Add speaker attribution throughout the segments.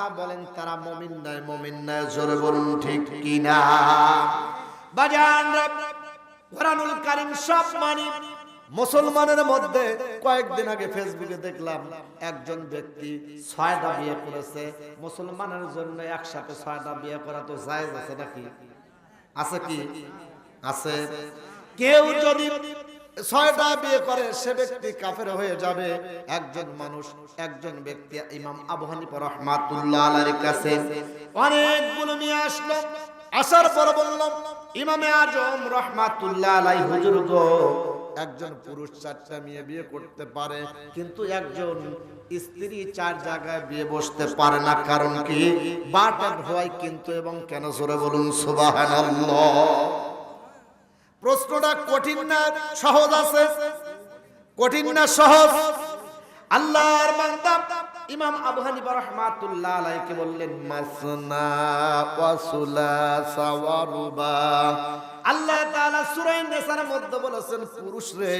Speaker 1: না বলেন, তারা মমিন নয় মমিন নয়, জোরে বলুন ঠিক কিনা? বাজান, কোরআনুল কারিম সব মানি। মুসলমানের মধ্যে কয়েকদিন আগে ফেসবুকে দেখলাম, একজন ব্যক্তি ছয়টা বিয়ে করেছে। মুসলমানের জন্য একসাথে ছয়টা বিয়ে করা তো জায়েজ আছে নাকি? আছে কি? আছে। কেউ যদি ছয়টা বিয়ে করে, সে ব্যক্তি কাফের হয়ে যাবে। একজন মানুষ, একজন ব্যক্তি ইমাম আবু হানিফা রহমাতুল্লাহ আলাইহির কাছে। অনেকগুলো নিয়ে আসলো। আসার পর বললাম, ইমামে আজম রহমাতুল্লাহ আলাইহি, হুজুর গো। একজন পুরুষ চারটা মেয়ে বিয়ে করতে পারে, কিন্তু একজন স্ত্রী চার জায়গায় বিয়ে বসতে পারে না। কারণ কি? বাটা হয় কিন্তু, এবং কেন? জোরে বলুন, সুবহানাল্লাহ। প্রশ্নটা কঠিন না, সহজ আছে? কঠিন না, সহজ? আল্লাহর বান্দা ইমাম আবু হানিফা রাহমাতুল্লাহ আলাইহি বললেন, মাসনা ওয়া সুলাসা ওয়া আল্লাহ তাআলা সূরা নিসার মধ্যে বলেছেন, পুরুষ রে,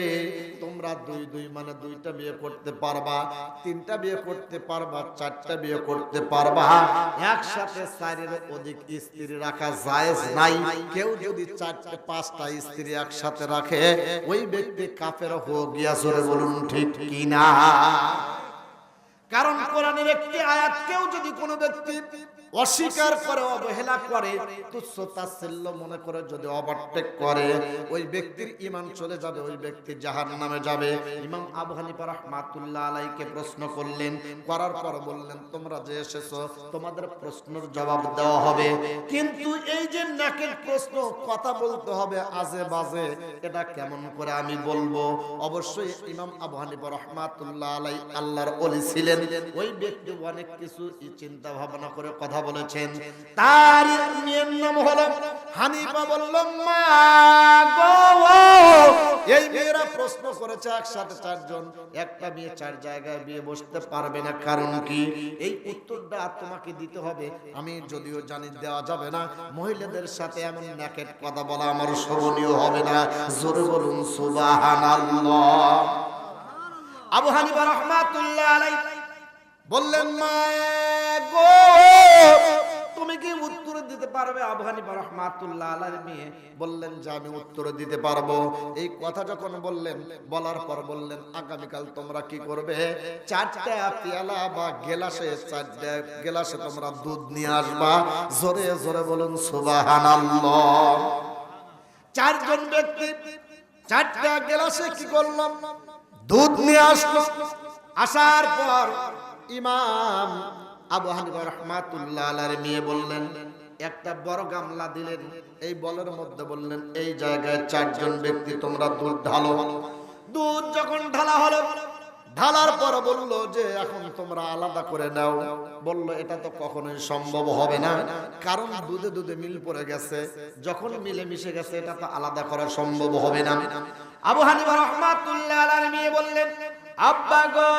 Speaker 1: তোমরা দুই দুই মানে দুইটা বিয়ে করতে পারবা, তিনটা বিয়ে করতে পারবা, চারটা বিয়ে করতে পারবা। একসাথে চারের অধিক স্ত্রী রাখা জায়েজ নাই। কেউ যদি চারটে, পাঁচটা স্ত্রী একসাথে রাখে, ওই ব্যক্তি কাফের হোক গিয়া জোরে বলুন, ঠিক কিনা? কারণ কোরআনের একটি আয়াত, কেউ যদি কোনো ব্যক্তি অস্বীকার করে অবহেলা করে তুচ্ছ তাচ্ছিল্য মনে করে যদি ওভারটেক করে ওই ব্যক্তির ইমান চলে যাবে ওই ব্যক্তি জাহান নামে যাবে। ইমাম আবু হানিফা রাহমাতুল্লাহ আলাইকে প্রশ্ন করলেন করার পর বললেন তোমরা যে এসেছ তোমাদের প্রশ্নের জবাব দেওয়া হবে। কিন্তু এই যে নাকের প্রশ্ন কথা বলতে হবে আজে বাজে এটা কেমন করে আমি বলব? অবশ্যই ইমাম আবু হানিফা রহমাতুল্লাহ আলাই আল্লাহর ওলি ছিলেন। ওই ব্যক্তি অনেক কিছু চিন্তা ভাবনা করে কথা বলেছেন। তার মেয়ের নাম হলো হানিফা বলল এই মেয়েরা প্রশ্ন করেছে একসাথে চারজন। একটা বিয়ে চার জায়গায় বিয়ে বসতে পারবে না। কারণ কি? এই উত্তরটা তোমাকে দিতে হবে। আমি যদিও জানি দেওয়া যাবে না। মহিলাদের সাথে এমন ন্যাকেট কথা বলা আমার শোভনীয় হবে না। জোরে বলুন, সুবহানাল্লাহ। আবু হানিফা রহমাতুল্লাহ আলাই বললেন, মা পারবে? আবু হানিফা রহমাতুল্লাহ মেয়ে বললেন যে, আমি উত্তর দিতে পারব। এই কথা যখন বললেন, বলার পর বললেন, আগামীকাল তোমরা কি করবে? চারটা পেয়ালা বা গেলাসে, চারটা গেলাসে তোমরা দুধ নিয়ে আসবা। জোরে জোরে বলুন, সুবহানাল্লাহ। চারজন ব্যক্তি চারটা গেলাসে কি করলাম? দুধ নিয়ে আসলো। আসার পর ইমাম আবু হানিফা রহমাতুল্লাহ আলাইহির মেয়ে বললেন একটা বড় গামলা দিলেন। এই বলের মধ্যে বললেন, এই জায়গায় চারজন ব্যক্তি, তোমরা দুধ ঢালো। দুধ যখন ঢালা হলো, ঢালার পর বলল যে, এখন তোমরা আলাদা করে নাও। বলল, এটা তো কখনোই সম্ভব হবে না। কারণ দুধে দুধে মিল পড়ে গেছে। যখন মিলে মিশে গেছে, এটা তো আলাদা করা সম্ভব হবে না। আবু হানিফা রহমাতুল্লাহ বললেন, আব্বা গো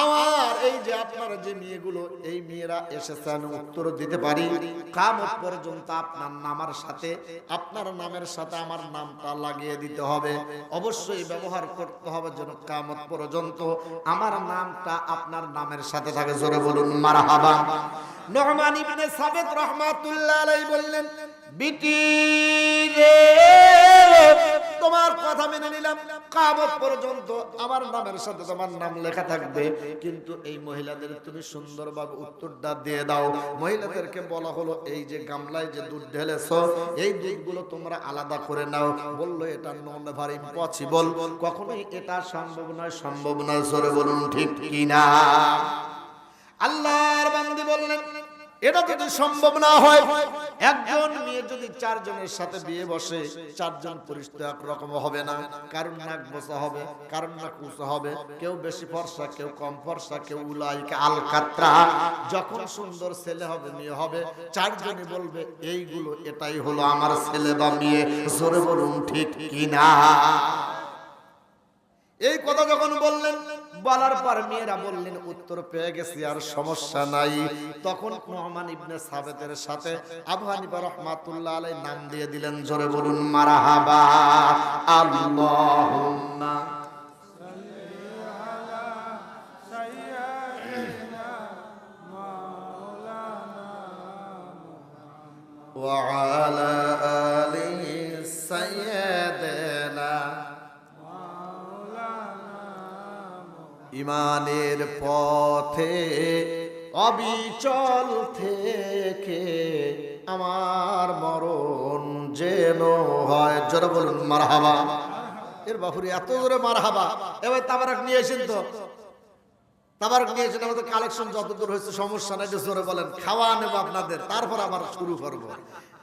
Speaker 1: আমার এই যে আপনার যে মেয়েগুলো, এই মেয়েরা এসেছে, আমি উত্তর দিতে পারি। কামত পর্যন্ত আপনার নামের সাথে, আপনার নামের সাথে আমার নামটা লাগিয়ে দিতে হবে। অবশ্যই ব্যবহার করতে হবে যেন কামত পর্যন্ত আমার নামটা আপনার নামের সাথে থাকে। জোরে বলুন, মারহাবা। নহমান ইবনে সাবেত রহমাতুল্লাহ বললেন, বিটি রে কামত পর্যন্ত আমার নামের সাথে তোমার নাম লেখা থাকবে। কিন্তু এই মহিলাদের তুমি সুন্দরভাবে উত্তরটা দিয়ে দাও। মহিলাদেরকে বলা হলো, এই যে গামলায় যে দুধ ঢেলেছো, এই দুধগুলো তোমরা আলাদা করে নাও। বলল, এটা নন ভার ইম্পসিবল কখনোই এটা সম্ভব নয় সম্ভব নয়। সরে বলুন, ঠিক কিনা? আল্লাহর বান্দি বললেন এটা যদি সম্ভব না হয়, একজন মেয়ে যদি চারজনের সাথে বিয়ে বসে, চারজন পরিষ্কার রকম হবে না। কারণ নাক বসা হবে, কারণ নাক উঁচা হবে। কেউ বেশি ফর্সা, কেউ কম ফর্সা, কেউ আল কাত্রা যখন সুন্দর ছেলে হবে, মেয়ে হবে, চারজনই বলবে, এইগুলো, এটাই হলো আমার ছেলে বা মেয়ে। জোরে বলুন, ঠিক কিনা? এই কথা যখন বললেন বলার পর মেয়েরা বললেন, উত্তর পেয়ে গেছি, আর সমস্যা নাই। তখন নোহমান ইবনে সাবেদের সাথে আবু হানিফা রহমাতুল্লাহ আলাই নাম দিয়ে দিলেন, জোরে বলুন, মারাহাবা, আল্লাহুম্মা وعلى آله سيدنا ইমানের পথে অবিচল থেকে আমার মরণ যেন হয়। জোরে বলুন, মারহাবা। এর বাপুরে এত জোরে মারহাবা। এবার তাবারাক নিয়ে এসেন তো। তাবারক নিয়ে এসেন আমাদের কালেকশন যত দূর হয়েছে, সমস্যা নাই জোরে বলেন। খাওয়া নেব আপনাদের, তারপর আবার শুরু করব।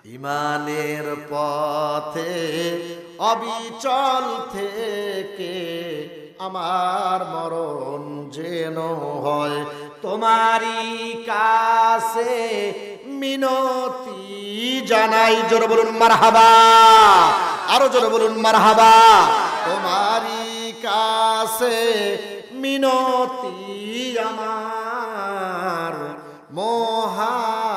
Speaker 1: ইমানের পথে অবিচল থেকে আমার মরণ যেন হয়। তোমারই কাছে মিনতি জানাই। জোরে বলুন, মারহাবা। আরও জোরে বলুন, মারহাবা। তোমারই কাছে মিনতি আমার মহামহিম